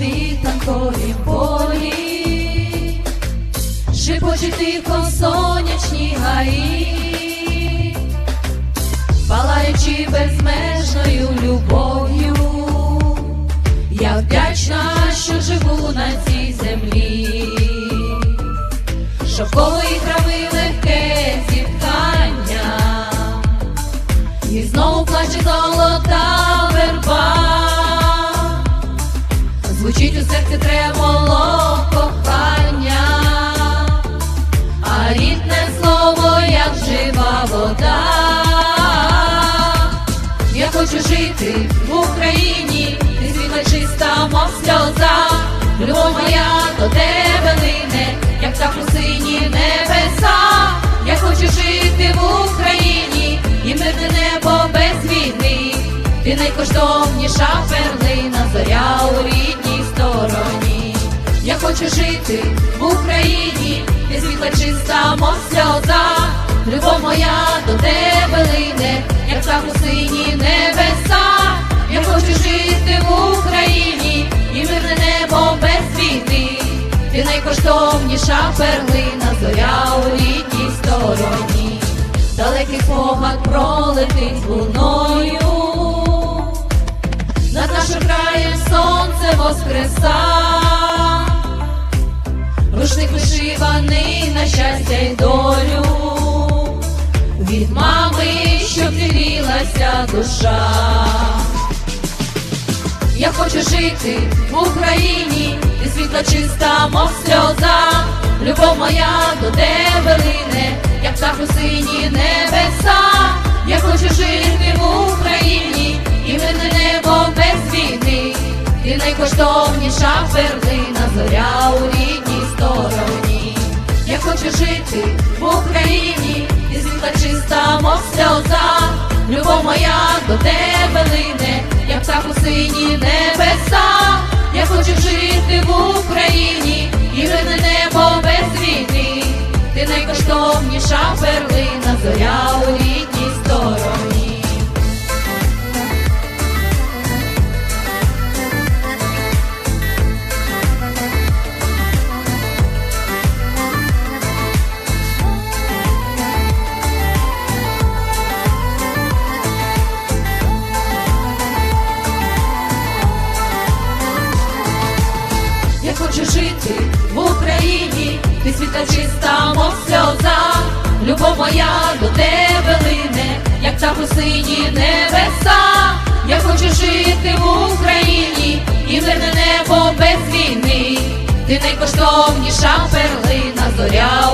світанковім полі, шипочі тихо сонячні гаї, палаючи безмежною любов'ю, я вдячна, що живу на цій землі, шовкової трави легке зіткання, і знову плаче золота верба звучить у серці тремоло кохання, а рідне слово, як жива вода. Я хочу жити в Україні, і світла чиста, мов сльоза. Любов моя до тебе лине, як та сині небеса. Я хочу жити в Україні, і мирне небо без війни. Ти найкоштовніша перлина, зоря у рідній стороні. Я хочу жити в Україні, де світла чиста, мов сльоза. Любов моя до тебе лине, як та у сині небеса. Я хочу жити в Україні, і мирне небо без війни. Ти найкоштовніша перлина, зоря у рідній стороні. Далекий спогад пролетить воскреса, рушник вишиваний на щастя й долю, від мами, щоб дивілася душа. Я хочу жити в Україні, і світла чиста, мов сльоза. Любов моя до тебе лине, як птах у сині небеса. Моя до тебе лине, як птах у сині небеса. Я хочу жити в Україні, і мене небо без війни. Ти найкоштовніша перлина, Я хочу жити в Україні, ти світа чиста, мов сльоза. Любов моя до тебе лине, як та сині небеса. Я хочу жити в Україні, і мирне небо без війни. Ти найкоштовніша перлина, зоря.